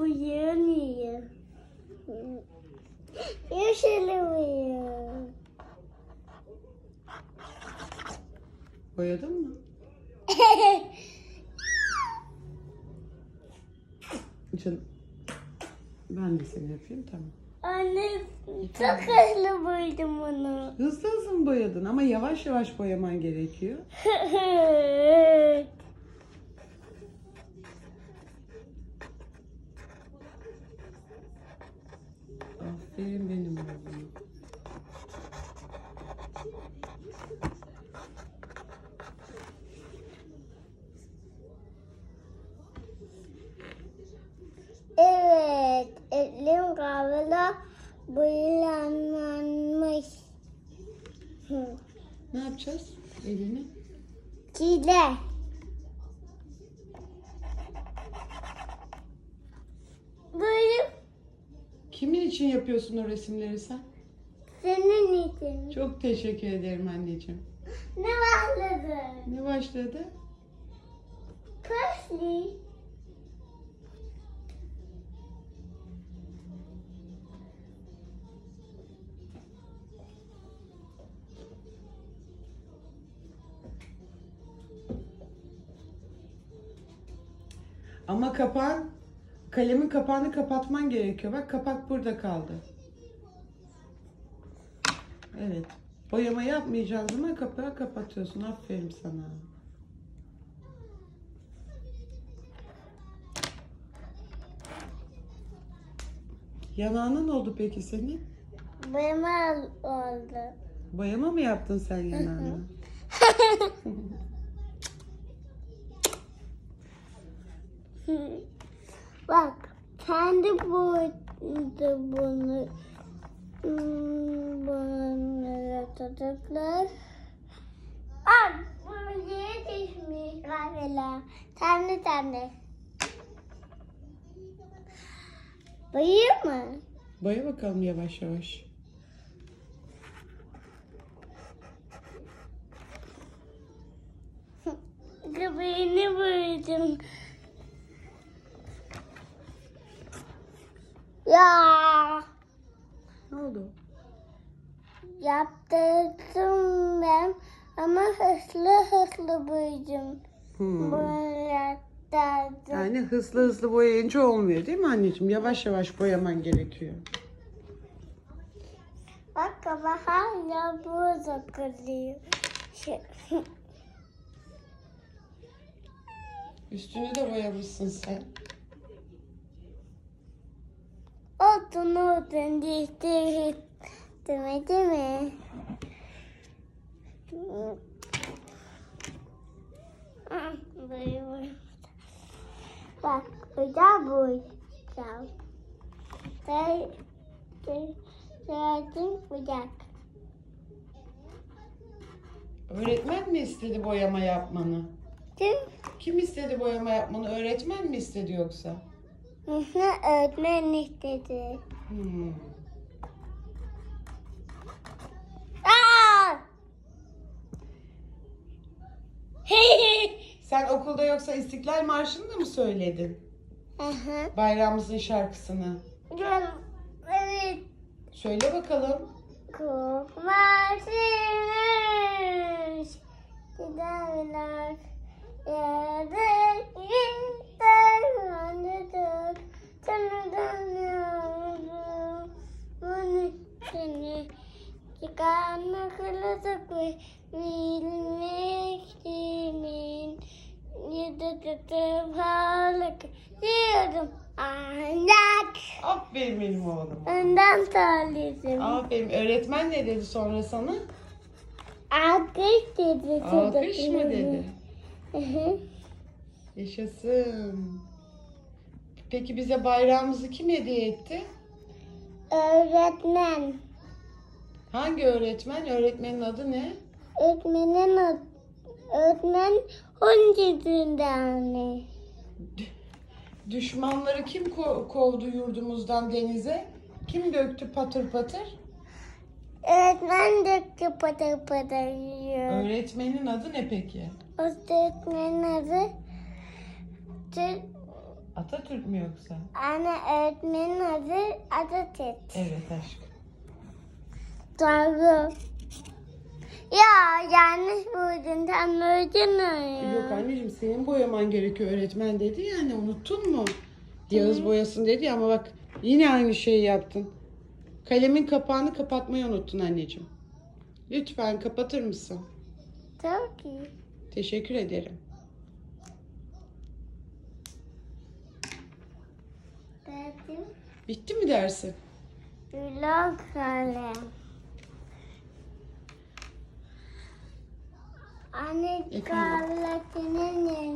bıyığın iyi. Yeşil bıyığın. Boyadın mı? Canım. Ben de seni yapayım tamam. Anne çok hızlı boyadım onu. Hızlı hızlı mı boyadın ama yavaş yavaş boyaman gerekiyor. Aferin benim oğlum. evet, boyanmış. Hı. Ne yapacağız? Elini. Çile. Böyle Kimin için yapıyorsun o resimleri sen? senin için. Çok teşekkür ederim anneciğim. Ne başladı? Ne başladı? Kaşlı. Ama kapağın, kalemin kapağını kapatman gerekiyor. Bak kapak burada kaldı. Evet. Boyama yapmayacağız ama kapağı kapatıyorsun. Aferin sana. Yanağına ne oldu peki senin? Al- oldu. Boyama mı yaptın sen yanağına? Bak kendi boyutu bunu Hmm, bunları tutuklar. Al bunu yetişmiş kahveler. Tane tane. Bayıyor mu? Boya bakalım yavaş yavaş. Göbeğini boyadım. Ya Ne oldu? yaptırdım ben ama hızlı hızlı boyadım. Hmm. Boyadım. Yani hızlı hızlı boyayınca olmuyor değil mi anneciğim? Yavaş yavaş boyaman gerekiyor. Bak ama hala burada kırıyor. Şey, Üstünü de boyamışsın sen. Odun değişti. Demedi mi? Ah. Bak, boyayacağım. Sen, sen, sen, bıçak. Öğretmen mi istedi boyama yapmanı? Kim? Kim istedi boyama yapmanı? Öğretmen mi istedi yoksa? Hı, öğretmen istedi. Hmm. Aa! Sen okulda yoksa İstiklal Marşı'nı da mı söyledin? Hı hı. Bayrağımızın şarkısını. Gel, evet. Söyle bakalım. Kokmasınız giderler yerde çıkan akıllıdık ve bilmek kimin yıdıdıdı varlık diyordum ancak Aferin benim oğlum. önden söyledim. Aferin. Öğretmen ne dedi sonra sana? Alkış dedi. Alkış mı dedi? Hı hı. Yaşasın. Peki bize bayrağımızı kim hediye etti? Öğretmen. Hangi öğretmen? Öğretmenin adı ne? Öğretmenin adı. Öğretmen öncesinden. Düşmanları kim ko- kovdu yurdumuzdan denize? Kim döktü patır patır? Öğretmen döktü patır patır yiyor. Öğretmenin adı ne peki? O öğretmenin adı Tü- Atatürk mü yoksa? Anne öğretmenin adı Atatürk. Evet aşkım. Doğru. Ya yanlış buldun. Tam öldün Yok anneciğim senin boyaman gerekiyor öğretmen dedi yani unuttun mu? Yağız boyasın dedi ya ama bak yine aynı şeyi yaptın. Kalemin kapağını kapatmayı unuttun anneciğim. Lütfen kapatır mısın? Tabii ki. Teşekkür ederim. Dedim. Bitti mi dersi? Blok kalem. Anne kaletinin